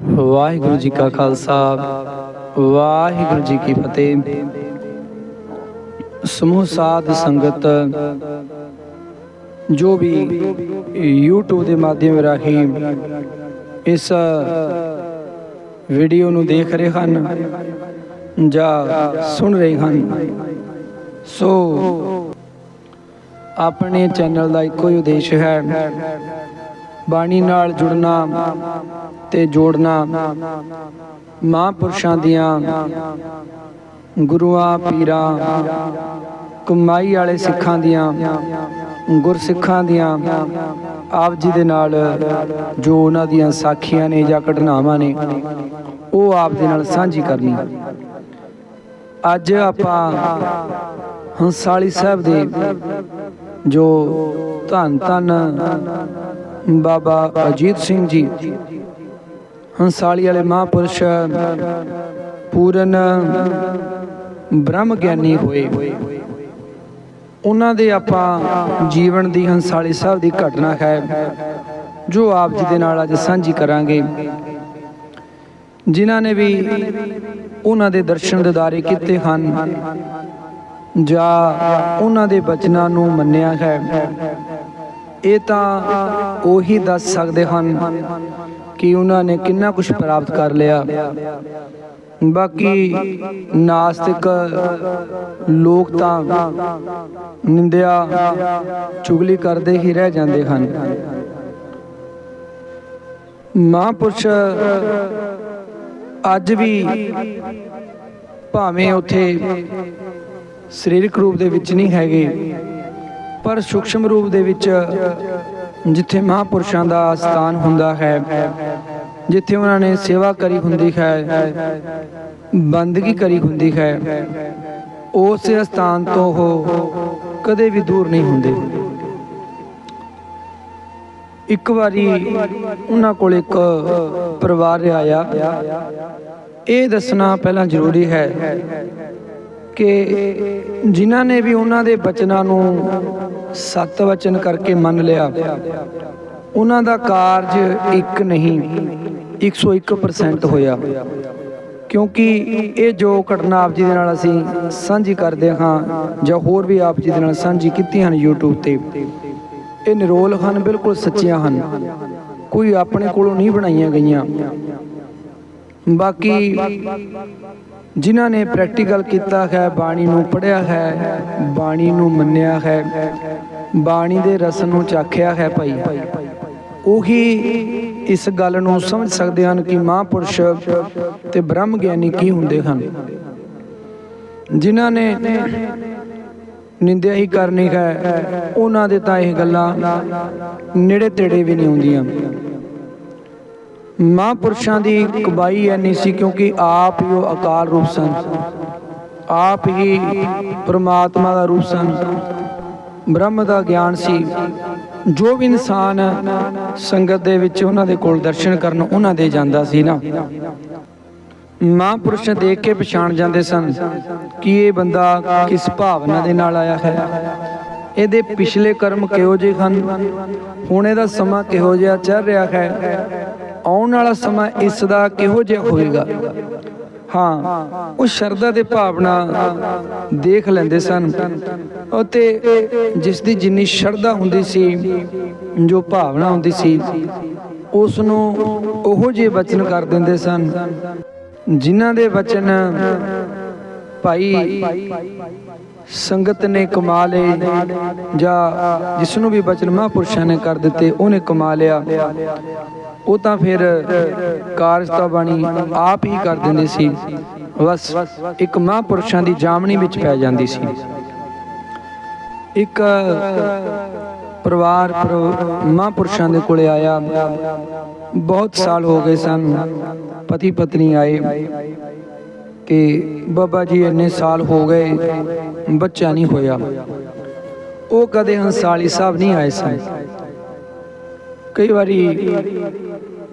ਵਾਹਿਗੁਰੂ ਜੀ ਕਾ ਖਾਲਸਾ, ਵਾਹਿਗੁਰੂ ਜੀ ਕੀ ਫਤਿਹ। ਸਮੂਹ ਸਾਧ ਸੰਗਤ, ਜੋ ਵੀ YouTube ਦੇ ਮਾਧਿਅਮ ਰਾਹੀਂ ਇਸ ਵੀਡੀਓ ਨੂੰ ਦੇਖ ਰਹੇ ਹਨ ਜਾਂ ਸੁਣ ਰਹੇ ਹਨ, ਸੋ ਆਪਣੇ ਚੈਨਲ ਦਾ ਇੱਕੋ ਹੀ ਉਦੇਸ਼ ਹੈ ਬਾਣੀ ਨਾਲ ਜੁੜਨਾ ਤੇ ਜੋੜਨਾ ਮਹਾਂਪੁਰਸ਼ਾਂ ਦੀਆਂ ਗੁਰੂਆਂ, ਪੀਰਾਂ, ਕਮਾਈ ਵਾਲੇ ਸਿੱਖਾਂ ਦੀਆਂ, ਗੁਰਸਿੱਖਾਂ ਦੀਆਂ, ਆਪ ਜੀ ਦੇ ਨਾਲ ਜੋ ਉਹਨਾਂ ਦੀਆਂ ਸਾਖੀਆਂ ਨੇ ਜਾਂ ਘਟਨਾਵਾਂ ਨੇ, ਉਹ ਆਪ ਦੇ ਨਾਲ ਸਾਂਝੀ ਕਰਨੀ। ਅੱਜ ਆਪਾਂ ਹੰਸਾਲੀ ਸਾਹਿਬ ਦੇ ਜੋ ਧੰਨ ਧੰਨ ਬਾਬਾ ਅਜੀਤ ਸਿੰਘ ਜੀ, ਹੰਸਾਲੀ ਵਾਲੇ ਮਹਾਪੁਰਸ਼, ਪੂਰਨ ਬ੍ਰਹਮ ਗਿਆਨੀ ਹੋਏ। ਉਹਨਾਂ ਦੇ ਆਪਾਂ ਜੀਵਨ ਦੀ ਹੰਸਾਲੀ ਸਾਹਿਬ ਦੀ ਘਟਨਾ ਹੈ, ਜੋ ਆਪ ਜੀ ਦੇ ਨਾਲ ਅੱਜ ਸਾਂਝੀ ਕਰਾਂਗੇ। ਜਿਨ੍ਹਾਂ ਨੇ ਵੀ ਉਹਨਾਂ ਦੇ ਦਰਸ਼ਨ ਦਿਦਾਰੇ ਕੀਤੇ ਹਨ, ਜਾਂ ਉਹਨਾਂ ਦੇ ਬਚਨਾਂ ਨੂੰ ਮੰਨਿਆ ਹੈ। ਇਹ ਤਾਂ ਉਹੀ ਦੱਸ ਸਕਦੇ ਹਨ ਕਿ ਉਹਨਾਂ ਨੇ ਕਿੰਨਾ ਕੁਝ ਪ੍ਰਾਪਤ ਕਰ ਲਿਆ। ਬਾਕੀ ਨਾਸਤਿਕ ਲੋਕ ਤਾਂ ਨਿੰਦਿਆ, ਚੁਗਲੀ ਕਰਦੇ ਹੀ ਰਹਿ ਜਾਂਦੇ ਹਨ। ਮਹਾਂਪੁਰਸ਼ ਅੱਜ ਵੀ ਭਾਵੇਂ ਉੱਥੇ ਸਰੀਰਕ ਰੂਪ ਦੇ ਵਿੱਚ ਨਹੀਂ ਹੈਗੇ ਪਰ ਸੂਖਸ਼ਮ ਰੂਪ ਦੇ ਵਿੱਚ ਜਿੱਥੇ ਮਹਾਪੁਰਸ਼ਾਂ ਦਾ ਸਥਾਨ ਹੁੰਦਾ ਹੈ, ਜਿੱਥੇ ਉਹਨਾਂ ਨੇ ਸੇਵਾ ਕਰੀ ਹੁੰਦੀ ਹੈ, ਬੰਦਗੀ ਕਰੀ ਹੁੰਦੀ ਹੈ, ਉਸ ਸਥਾਨ ਤੋਂ ਉਹ ਕਦੇ ਵੀ ਦੂਰ ਨਹੀਂ ਹੁੰਦੇ। ਇੱਕ ਵਾਰੀ ਉਹਨਾਂ ਕੋਲ ਇੱਕ ਪਰਿਵਾਰ ਆਇਆ। ਇਹ ਦੱਸਣਾ ਪਹਿਲਾਂ ਜ਼ਰੂਰੀ ਹੈ ਕਿ ਜਿਨ੍ਹਾਂ ਨੇ ਵੀ ਉਹਨਾਂ ਦੇ ਬਚਨਾਂ ਨੂੰ ਸਤ ਵਚਨ ਕਰਕੇ ਮੰਨ ਲਿਆ। ਉਹਨਾਂ ਦਾ ਕਾਰਜ ਇੱਕ ਨਹੀਂ 101% ਹੋਇਆ। ਕਿਉਂਕਿ ਇਹ ਜੋ ਘਟਨਾ ਆਪ ਜੀ ਦੇ ਨਾਲ ਅਸੀਂ ਸਾਂਝੀ ਕਰਦੇ ਹਾਂ, ਜਾਂ ਹੋਰ ਵੀ ਆਪ ਜੀ ਦੇ ਨਾਲ ਸਾਂਝੀ ਕੀਤੀ ਹਨ YouTube ਤੇ, ਇਹ ਨਿਰੋਲ ਹਨ, ਬਿਲਕੁਲ ਸੱਚੀਆਂ ਹਨ। ਕੋਈ ਆਪਣੇ ਕੋਲੋਂ ਨਹੀਂ ਬਣਾਈਆਂ ਗਈਆਂ। ਬਾਕੀ ਜਿਨ੍ਹਾਂ ਨੇ ਪ੍ਰੈਕਟੀਕਲ ਕੀਤਾ ਹੈ, ਬਾਣੀ ਨੂੰ ਪੜ੍ਹਿਆ ਹੈ, ਬਾਣੀ ਨੂੰ ਮੰਨਿਆ ਹੈ, ਬਾਣੀ ਦੇ ਰਸ ਨੂੰ ਚਾਖਿਆ ਹੈ ਭਾਈ। ਉਹੀ ਇਸ ਗੱਲ ਨੂੰ ਸਮਝ ਸਕਦੇ ਹਨ ਕਿ ਮਹਾਂਪੁਰਸ਼ ਤੇ ਬ੍ਰਹਮ ਗਿਆਨੀ ਕੀ ਹੁੰਦੇ ਹਨ। ਜਿਨ੍ਹਾਂ ਨੇ ਨਿੰਦਿਆ ਹੀ ਕਰਨੀ ਹੈ, ਉਹਨਾਂ ਦੇ ਤਾਂ ਇਹ ਗੱਲਾਂ ਨੇੜੇ ਤੇੜੇ ਵੀ ਨਹੀਂ ਹੁੰਦੀਆਂ ਮਹਾਂਪੁਰਸ਼ਾਂ ਦੀ ਕਬਾਈ ਐਨੀ ਸੀ ਕਿਉਂਕਿ ਆਪ ਹੀ ਉਹ ਅਕਾਲ ਰੂਪ ਸਨ। ਆਪ ਹੀ ਪ੍ਰਮਾਤਮਾ ਦਾ ਰੂਪ ਸਨ। ਬ੍ਰਹਮ ਦਾ ਗਿਆਨ ਸੀ। ਜੋ ਵੀ ਇਨਸਾਨ ਸੰਗਤ ਦੇ ਵਿੱਚ ਉਹਨਾਂ ਦੇ ਕੋਲ ਦਰਸ਼ਨ ਕਰਨ, ਉਹਨਾਂ ਦੇ ਜਾਂਦਾ ਸੀ ਨਾ। ਮਹਾਂਪੁਰਸ਼ ਦੇਖ ਕੇ ਪਛਾਣ ਜਾਂਦੇ ਸਨ ਕਿ ਇਹ ਬੰਦਾ ਕਿਸ ਭਾਵਨਾ ਦੇ ਨਾਲ ਆਇਆ ਹੈ। ਇਹਦੇ ਪਿਛਲੇ ਕਰਮ ਕਿਹੋ ਜਿਹੇ ਹਨ? ਹੁਣ ਇਹਦਾ ਸਮਾਂ ਕਿਹੋ ਜਿਹਾ ਚੱਲ ਰਿਹਾ ਹੈ? ਆਉਣ ਵਾਲਾ ਸਮਾਂ ਇਸ ਦਾ ਕਿਹੋ ਜਿਹਾ ਹੋਵੇਗਾ ਹਾਂ, ਉਹ ਸ਼ਰਧਾ ਦੇ ਭਾਵਨਾ ਦੇਖ ਲੈਂਦੇ ਸਨ ਅਤੇ ਜਿਸ ਦੀ ਜਿੰਨੀ ਸ਼ਰਧਾ ਹੁੰਦੀ ਸੀ, ਜੋ ਭਾਵਨਾ ਹੁੰਦੀ ਸੀ ਉਸ ਨੂੰ ਉਹੋ ਜਿਹੇ ਵਚਨ ਕਰ ਦਿੰਦੇ ਸਨ ਜਿਨ੍ਹਾਂ ਦੇ ਵਚਨ ਭਾਈ ਸੰਗਤ ਨੇ ਕਮਾ ਲਏ ਜਾਂ ਜਿਸ ਨੂੰ ਵੀ ਬਚਨ ਮਹਾਂਪੁਰਸ਼ਾਂ ਨੇ ਕਰ ਦਿੱਤੇ, ਉਹਨੇ ਕਮਾ ਲਿਆ। ਉਹ ਤਾਂ ਫਿਰ ਕਾਰਜਤਾ ਬਾਣੀ ਆਪ ਹੀ ਕਰ ਦਿੰਦੇ ਸੀ। ਬਸ ਇੱਕ ਮਹਾਂਪੁਰਸ਼ਾਂ ਦੀ ਜਾਮਣੀ ਵਿੱਚ ਪੈ ਜਾਂਦੀ ਸੀ। ਇੱਕ ਪਰਿਵਾਰ ਮਹਾਂਪੁਰਸ਼ਾਂ ਦੇ ਕੋਲੇ ਆਇਆ। ਬਹੁਤ ਸਾਲ ਹੋ ਗਏ ਸਨ। ਪਤੀ ਪਤਨੀ ਆਏ। ਕਿ ਬਾਬਾ ਜੀ ਇੰਨੇ ਸਾਲ ਹੋ ਗਏ, ਬੱਚਾ ਨਹੀਂ ਹੋਇਆ। ਉਹ ਕਦੇ ਹੰਸਾਲੀ ਸਾਹਿਬ ਨਹੀਂ ਆਏ ਸਨ। ਕਈ ਵਾਰੀ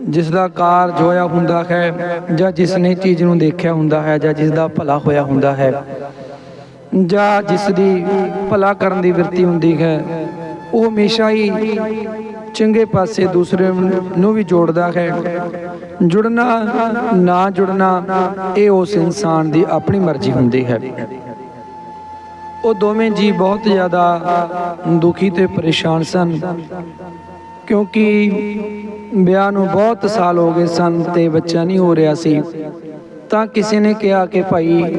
ਜਿਸ ਦਾ ਕਾਰਜ ਹੋਇਆ ਹੁੰਦਾ ਹੈ ਜਾਂ ਜਿਸ ਨੇ ਚੀਜ਼ ਨੂੰ ਦੇਖਿਆ ਹੁੰਦਾ ਹੈ ਜਾਂ ਜਿਸ ਦਾ ਭਲਾ ਹੋਇਆ ਹੁੰਦਾ ਹੈ ਜਾਂ ਜਿਸ ਦੀ ਭਲਾ ਕਰਨ ਦੀ ਵਰਤੀ ਹੁੰਦੀ ਹੈ ਉਹ ਹਮੇਸ਼ਾ ਹੀ ਚੰਗੇ ਪਾਸੇ ਦੂਸਰੇ ਨੂੰ ਵੀ ਜੋੜਦਾ ਹੈ। ਜੁੜਨਾ, ਨਾ ਜੁੜਨਾ, ਇਹ ਉਸ ਇਨਸਾਨ ਦੀ ਆਪਣੀ ਮਰਜ਼ੀ ਹੁੰਦੀ ਹੈ। ਉਹ ਦੋਵੇਂ ਜੀ ਬਹੁਤ ਜ਼ਿਆਦਾ ਦੁਖੀ ਤੇ ਪਰੇਸ਼ਾਨ ਸਨ, ਕਿਉਂਕਿ ਵਿਆਹ ਨੂੰ ਬਹੁਤ ਸਾਲ ਹੋ ਗਏ ਸਨ ਤੇ ਬੱਚਾ ਨਹੀਂ ਹੋ ਰਿਹਾ ਸੀ। ਤਾਂ ਕਿਸੇ ਨੇ ਕਿਹਾ ਕਿ ਭਾਈ,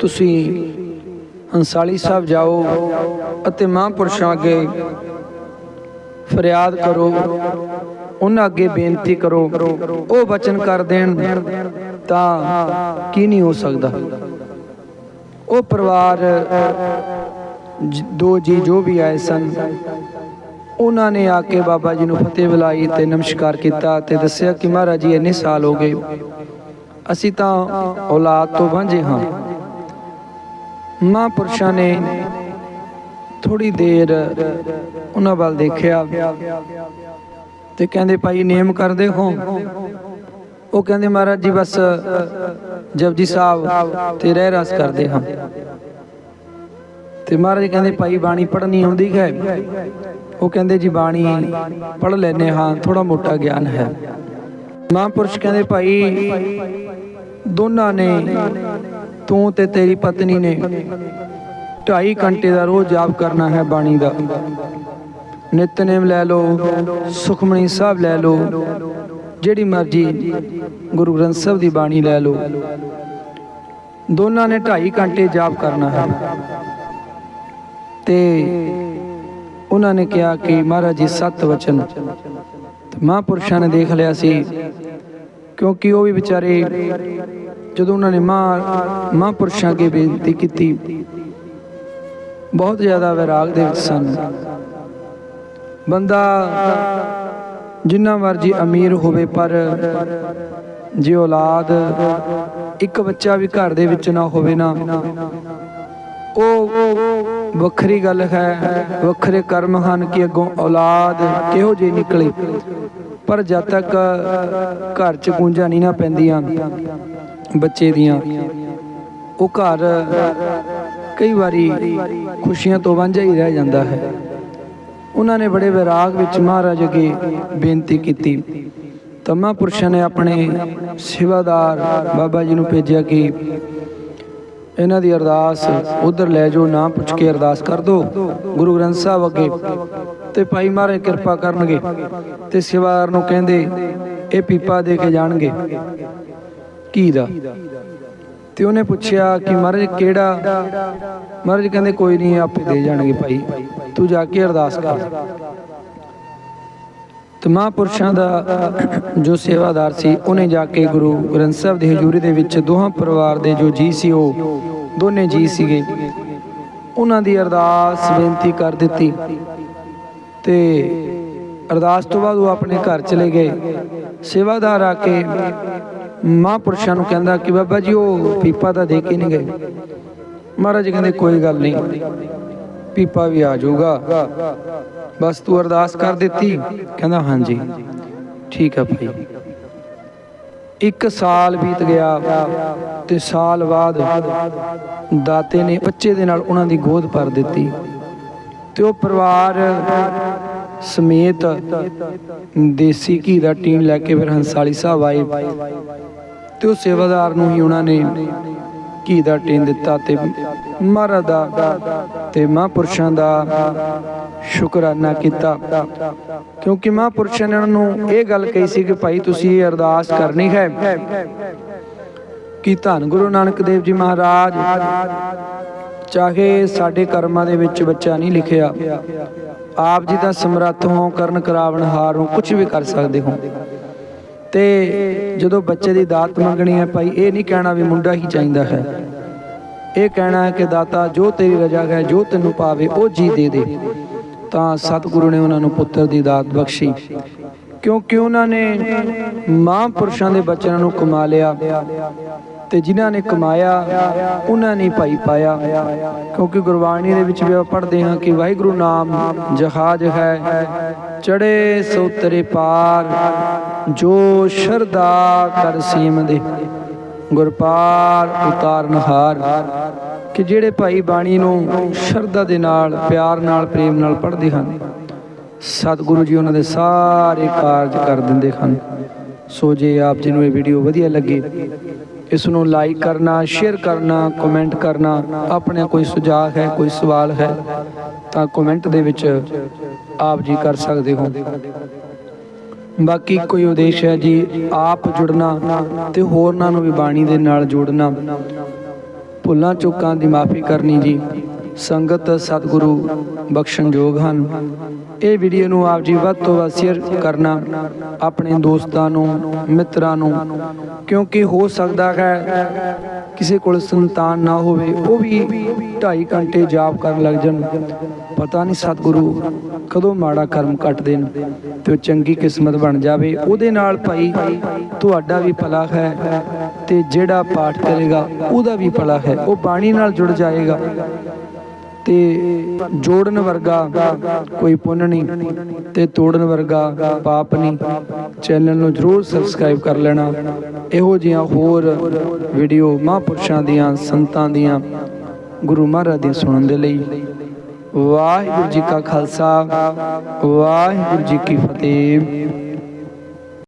ਤੁਸੀਂ ਹੰਸਾਲੀ ਸਾਹਿਬ ਜਾਓ ਅਤੇ ਮਹਾਂਪੁਰਸ਼ਾਂ ਅੱਗੇ ਫਰਿਆਦ ਕਰੋ। ਉਹਨਾਂ ਅੱਗੇ ਬੇਨਤੀ ਕਰੋ, ਉਹ ਵਚਨ ਕਰ ਦੇਣ ਤਾਂ ਕੀ ਨਹੀਂ ਹੋ ਸਕਦਾ। ਉਹ ਪਰਿਵਾਰ ਦੋ ਜੀ ਜੋ ਵੀ ਆਏ ਸਨ, ਉਹਨਾਂ ਨੇ ਆ ਕੇ ਬਾਬਾ ਜੀ ਨੂੰ ਫਤਿਹ ਬੁਲਾਈ ਤੇ ਨਮਸਕਾਰ ਕੀਤਾ ਤੇ ਦੱਸਿਆ ਕਿ ਮਹਾਰਾਜ ਜੀ, ਇੰਨੇ ਸਾਲ ਹੋ ਗਏ। ਅਸੀਂ ਤਾਂ ਔਲਾਦ ਤੋਂ ਵਾਂਝੇ ਹਾਂ। ਮਹਾਂਪੁਰਸ਼ਾਂ ਨੇ ਥੋੜੀ ਦੇਰ ਉਹਨਾਂ ਵੱਲ ਦੇਖਿਆ ਤੇ ਕਹਿੰਦੇ, ਭਾਈ, ਨੇਮ ਕਰਦੇ ਹੋ? ਉਹ ਕਹਿੰਦੇ, ਮਹਾਰਾਜ ਜੀ, ਬਸ ਜਪਜੀ ਸਾਹਿਬ ਤੇ ਰਹਿ ਰਸ ਕਰਦੇ ਹਾਂ। ਤੇ ਮਹਾਰਾਜ ਕਹਿੰਦੇ, ਭਾਈ, ਬਾਣੀ ਪੜ੍ਹਨੀ ਆਉਂਦੀ ਹੈ? ਉਹ ਕਹਿੰਦੇ, ਜੀ, ਬਾਣੀ ਪੜ੍ਹ ਲੈਨੇ ਹਾਂ ਥੋੜਾ ਮੋਟਾ ਗਿਆਨ ਹੈ। ਮਹਾਂਪੁਰਸ਼ ਕਹਿੰਦੇ, ਭਾਈ, ਦੋਨਾਂ ਨੇ ਤੂੰ ਤੇ ਤੇਰੀ ਪਤਨੀ ਨੇ 2.5 ਘੰਟੇ ਦਾ ਰੋਜ਼ ਜਾਪ ਕਰਨਾ ਹੈ ਬਾਣੀ ਦਾ। ਨਿਤਨੇਮ ਲੈ ਲਓ ਸੁਖਮਣੀ ਸਾਹਿਬ ਲੈ ਲਓ, ਜਿਹੜੀ ਮਰਜ਼ੀ ਗੁਰੂ ਗ੍ਰੰਥ ਸਾਹਿਬ ਦੀ ਬਾਣੀ ਲੈ ਲਓ। ਦੋਨਾਂ ਨੇ 2.5 ਘੰਟੇ ਜਾਪ ਕਰਨਾ ਹੈ। ਤੇ ਉਹਨਾਂ ਨੇ ਕਿਹਾ ਕਿ ਮਹਾਰਾਜ ਜੀ, ਸੱਤ ਵਚਨ। ਮਹਾਂਪੁਰਸ਼ਾਂ ਨੇ ਦੇਖ ਲਿਆ ਸੀ, ਕਿਉਂਕਿ ਉਹ ਵੀ ਵਿਚਾਰੇ ਜਦੋਂ ਉਹਨਾਂ ਨੇ ਮਹਾਂ ਮਹਾਂਪੁਰਸ਼ਾਂ ਅੱਗੇ ਬੇਨਤੀ ਕੀਤੀ, ਬਹੁਤ ਜ਼ਿਆਦਾ ਵਿਰਾਗ ਦੇ ਵਿੱਚ ਸਨ। ਬੰਦਾ ਜਿੰਨਾ ਮਰਜ਼ੀ ਅਮੀਰ ਹੋਵੇ, ਪਰ ਜੇ ਔਲਾਦ ਇੱਕ ਬੱਚਾ ਵੀ ਘਰ ਦੇ ਵਿੱਚ ਨਾ ਹੋਵੇ ਨਾ, ਉਹ ਵੱਖਰੀ ਗੱਲ ਹੈ, ਵੱਖਰੇ ਕਰਮ ਹਨ ਕਿ ਅੱਗੋਂ ਔਲਾਦ ਕਿਹੋ ਜਿਹੀ ਨਿਕਲੇ। ਪਰ ਜਦ ਤੱਕ ਘਰ 'ਚ ਗੂੰਜਾਂ ਨਹੀਂ ਨਾ ਪੈਂਦੀਆਂ ਬੱਚੇ ਦੀਆਂ। ਉਹ ਘਰ ਕਈ ਵਾਰੀ ਖੁਸ਼ੀਆਂ ਤੋਂ ਵਾਂਝਾ ਹੀ ਰਹਿ ਜਾਂਦਾ ਹੈ। ਉਹਨਾਂ ਨੇ ਬੜੇ ਵਿਰਾਗ ਵਿੱਚ ਮਹਾਰਾਜ ਅੱਗੇ ਬੇਨਤੀ ਕੀਤੀ। ਤਾਂ ਮਹਾਂਪੁਰਸ਼ਾਂ ਨੇ ਆਪਣੇ ਸੇਵਾਦਾਰ ਬਾਬਾ ਜੀ ਨੂੰ ਭੇਜਿਆ ਕਿ ਇਹਨਾਂ ਦੀ ਅਰਦਾਸ ਉਧਰ ਲੈ ਜਾਓ, ਨਾ ਪੁੱਛ ਕੇ ਅਰਦਾਸ ਕਰ ਦਿਓ। ਗੁਰੂ ਗ੍ਰੰਥ ਸਾਹਿਬ ਅੱਗੇ ਤੇ ਭਾਈ ਮਹਾਰਾਜ ਕਿਰਪਾ ਕਰਨਗੇ ਤੇ ਸੇਵਾਦਾਰ ਨੂੰ ਕਹਿੰਦੇ, ਇਹ ਪੀਪਾ ਦੇ ਕੇ ਜਾਣਗੇ। ਕੀ ਦਾ। ਤੇ ਉਹਨੇ ਪੁੱਛਿਆ ਕਿ ਮਹਾਰਾਜ ਕਿਹੜਾ? ਮਹਾਰਾਜ ਕਹਿੰਦੇ, ਕੋਈ ਨਹੀਂ, ਆਪੇ ਦੇ ਜਾਣਗੇ ਭਾਈ। ਤੂੰ ਜਾ ਕੇ ਅਰਦਾਸ ਕਰ। ਤੇ ਮਹਾਂਪੁਰਸ਼ਾਂ ਦਾ ਜੋ ਸੇਵਾਦਾਰ ਸੀ, ਉਹਨੇ ਜਾ ਕੇ ਗੁਰੂ ਗ੍ਰੰਥ ਸਾਹਿਬ ਦੀ ਹਜ਼ੂਰੀ ਦੇ ਵਿੱਚ ਦੋਹਾਂ ਪਰਿਵਾਰ ਦੇ ਜੋ ਜੀ ਸੀ, ਉਹ ਦੋਨੇ ਜੀ ਸੀਗੇ। ਉਹਨਾਂ ਦੀ ਅਰਦਾਸ ਬੇਨਤੀ ਕਰ ਦਿੱਤੀ। ਤੇ ਅਰਦਾਸ ਤੋਂ ਬਾਅਦ ਉਹ ਆਪਣੇ ਘਰ ਚਲੇ ਗਏ। ਸੇਵਾਦਾਰ ਆ ਕੇ ਮਹਾਂਪੁਰਸ਼ਾਂ ਨੂੰ ਕਹਿੰਦਾ ਕਿ ਬਾਬਾ ਜੀ, ਉਹ ਪੀਪਾ ਤਾਂ ਦੇ ਕੇ ਨਹੀਂ ਗਏ। ਮਹਾਰਾਜ ਕਹਿੰਦੇ, ਕੋਈ ਗੱਲ ਨਹੀਂ। ਪੀਪਾ ਵੀ ਆ ਜਾਊਗਾ। ਬਸ ਤੂੰ ਅਰਦਾਸ ਕਰ ਦਿੱਤੀ। ਕਹਿੰਦਾ, ਹਾਂਜੀ। ਠੀਕ ਹੈ ਭਾਈ। ਇੱਕ ਸਾਲ ਬੀਤ ਗਿਆ ਤੇ ਸਾਲ ਬਾਅਦ ਦਾਤੇ ਨੇ ਬੱਚੇ ਦੇ ਨਾਲ ਉਹਨਾਂ ਦੀ ਗੋਦ ਭਰ ਦਿੱਤੀ। ਤੇ ਉਹ ਪਰਿਵਾਰ ਸਮੇਤ ਦੇਸੀ ਘੀ ਦਾ ਟੀਨ ਲੈ ਕੇ ਫਿਰ ਹੰਸਾਲੀ ਸਾਹਿਬ ਆਏ ਤੇ ਉਹ ਸੇਵਾਦਾਰ ਨੂੰ ਹੀ ਉਹਨਾਂ ਨੇ ਘੀ ਦਾ ਟੀਨ ਦਿੱਤਾ ਤੇ ਮਹਾਰਾਜ ਦਾ ਤੇ ਮਹਾਂਪੁਰਸ਼ਾਂ ਦਾ ਸ਼ੁਕਰਾਨਾ ਕੀਤਾ। ਕਿਉਂਕਿ ਮਹਾਂਪੁਰਸ਼ਾਂ ਨੇ ਉਹਨਾਂ ਨੂੰ ਇਹ ਗੱਲ ਕਹੀ ਸੀ ਕਿ ਭਾਈ ਤੁਸੀਂ ਇਹ ਅਰਦਾਸ ਕਰਨੀ ਹੈ ਕਿ ਧੰਨ ਗੁਰੂ ਨਾਨਕ ਦੇਵ ਜੀ ਮਹਾਰਾਜ ਚਾਹੇ ਸਾਡੇ ਕਰਮਾਂ ਦੇ ਵਿੱਚ ਬੱਚਾ ਨਹੀਂ ਲਿਖਿਆ। ਆਪ ਜੀ ਦਾ ਸਮਰੱਥ ਹੋ, ਕਰਨ ਕਰਾਵਣ ਹਾਰ ਨੂੰ ਕੁਝ ਵੀ ਕਰ ਸਕਦੇ ਹੋ। ਤੇ ਜਦੋਂ ਬੱਚੇ ਦੀ ਦਾਤ ਮੰਗਣੀ ਹੈ ਭਾਈ, ਇਹ ਨਹੀਂ ਕਹਿਣਾ ਵੀ ਮੁੰਡਾ ਹੀ ਚਾਹੀਦਾ ਹੈ। ਇਹ ਕਹਿਣਾ ਹੈ ਕਿ ਦਾਤਾ, ਜੋ ਤੇਰੀ ਰਜ਼ਾ ਹੈ, ਜੋ ਤੈਨੂੰ ਪਾਵੇ, ਉਹ ਜੀ ਦੇ ਦੇ। ਤਾਂ ਸਤਿਗੁਰੂ ਨੇ ਉਹਨਾਂ ਨੂੰ ਪੁੱਤਰ ਦੀ ਦਾਤ ਬਖਸ਼ੀ। ਕਿਉਂਕਿ ਉਹਨਾਂ ਨੇ ਮਹਾਂਪੁਰਸ਼ਾਂ ਦੇ ਬਚਨਾਂ ਨੂੰ ਕਮਾ ਲਿਆ। ਤੇ ਜਿਨ੍ਹਾਂ ਨੇ ਕਮਾਇਆ, ਉਹਨਾਂ ਨੇ ਭਾਈ ਪਾਇਆ। ਕਿਉਂਕਿ ਗੁਰਬਾਣੀ ਦੇ ਵਿੱਚ ਵੀ ਆਪਾਂ ਪੜ੍ਹਦੇ ਹਾਂ ਕਿ ਵਾਹਿਗੁਰੂ ਨਾਮ ਜਹਾਜ਼ ਹੈ। ਚੜੇ ਸੋਤਰੇ ਪਾਰ, ਜੋ ਸ਼ਰਦਾ ਕਰ ਸੀਮ ਦੇ। ਗੁਰਪਾਰ ਉਤਾਰਨ ਹਾਰ। ਕਿ ਜਿਹੜੇ ਭਾਈ ਬਾਣੀ ਨੂੰ ਸ਼ਰਧਾ ਦੇ ਨਾਲ, ਪਿਆਰ ਨਾਲ, ਪ੍ਰੇਮ ਨਾਲ ਪੜ੍ਹਦੇ ਹਨ, ਸਤਿਗੁਰੂ ਜੀ ਉਹਨਾਂ ਦੇ ਸਾਰੇ ਕਾਰਜ ਕਰ ਦਿੰਦੇ ਹਨ। ਸੋ ਜੇ ਆਪ ਜੀ ਨੂੰ ਇਹ ਵੀਡੀਓ ਵਧੀਆ ਲੱਗੇ ਇਸ ਨੂੰ ਲਾਈਕ ਕਰਨਾ ਸ਼ੇਅਰ ਕਰਨਾ ਕਮੈਂਟ ਕਰਨਾ, ਆਪਣੇ ਕੋਈ ਸੁਝਾਅ ਹੈ, ਕੋਈ ਸਵਾਲ ਹੈ, ਤਾਂ ਕਮੈਂਟ ਦੇ ਵਿੱਚ ਆਪ ਜੀ ਕਰ ਸਕਦੇ ਹੋ। ਬਾਕੀ ਕੋਈ ਉਦੇਸ਼ ਹੈ ਜੀ, ਆਪ ਜੁੜਨਾ ਤੇ ਹੋਰਨਾਂ ਨੂੰ ਵੀ ਬਾਣੀ ਦੇ ਨਾਲ ਜੋੜਨਾ। ਭੁੱਲਾਂ ਚੁੱਕਾਂ ਦੀ ਮਾਫੀ ਕਰਨੀ ਜੀ। ਸੰਗਤ ਸਤਿਗੁਰੂ ਬਖਸ਼ਣਯੋਗ ਹਨ। ਇਹ ਵੀਡੀਓ ਨੂੰ ਆਪ ਜੀ ਵੱਧ ਤੋਂ ਵੱਧ ਸ਼ੇਅਰ ਕਰਨਾ, ਆਪਣੇ ਦੋਸਤਾਂ ਨੂੰ, ਮਿੱਤਰਾਂ ਨੂੰ, ਕਿਉਂਕਿ ਹੋ ਸਕਦਾ ਹੈ ਕਿਸੇ ਕੋਲ ਸੰਤਾਨ ਨਾ ਹੋਵੇ, ਉਹ ਵੀ 2.5 ਘੰਟੇ ਜਾਪ ਕਰਨ ਲੱਗ ਜਾਣ। ਪਤਾ ਨਹੀਂ ਸਤਿਗੁਰੂ ਕਦੋਂ ਮਾੜਾ ਕਰਮ ਕੱਟ ਦੇਣ ਤੇ ਉਹ ਚੰਗੀ ਕਿਸਮਤ ਬਣ ਜਾਵੇ। ਉਹਦੇ ਨਾਲ ਭਾਈ ਤੁਹਾਡਾ ਵੀ ਭਲਾ ਹੈ ਤੇ ਜਿਹੜਾ ਪਾਠ ਕਰੇਗਾ, ਉਹਦਾ ਵੀ ਭਲਾ ਹੈ। ਉਹ ਬਾਣੀ ਨਾਲ ਜੁੜ ਜਾਏਗਾ। ਤੇ ਜੋੜਨ ਵਰਗਾ ਕੋਈ ਪੁੰਨ ਨਹੀਂ ਤੇ ਤੋੜਨ ਵਰਗਾ ਪਾਪ ਨਹੀਂ। ਚੈਨਲ ਨੂੰ ਜਰੂਰ ਸਬਸਕ੍ਰਾਈਬ ਕਰ ਲੈਣਾ। ਇਹੋ ਜਿਹੀਆਂ ਹੋਰ ਵੀਡੀਓ ਮਹਾਂਪੁਰਸ਼ਾਂ ਦੀਆਂ, ਸੰਤਾਂ ਦੀਆਂ, ਗੁਰੂ ਮਹਾਰਾਜ ਦੀ ਸੁਣਨ ਦੇ ਲਈ। ਵਾਹਿਗੁਰੂ ਜੀ ਕਾ ਖਾਲਸਾ, ਵਾਹਿਗੁਰੂ ਜੀ ਕੀ ਫਤਿਹ।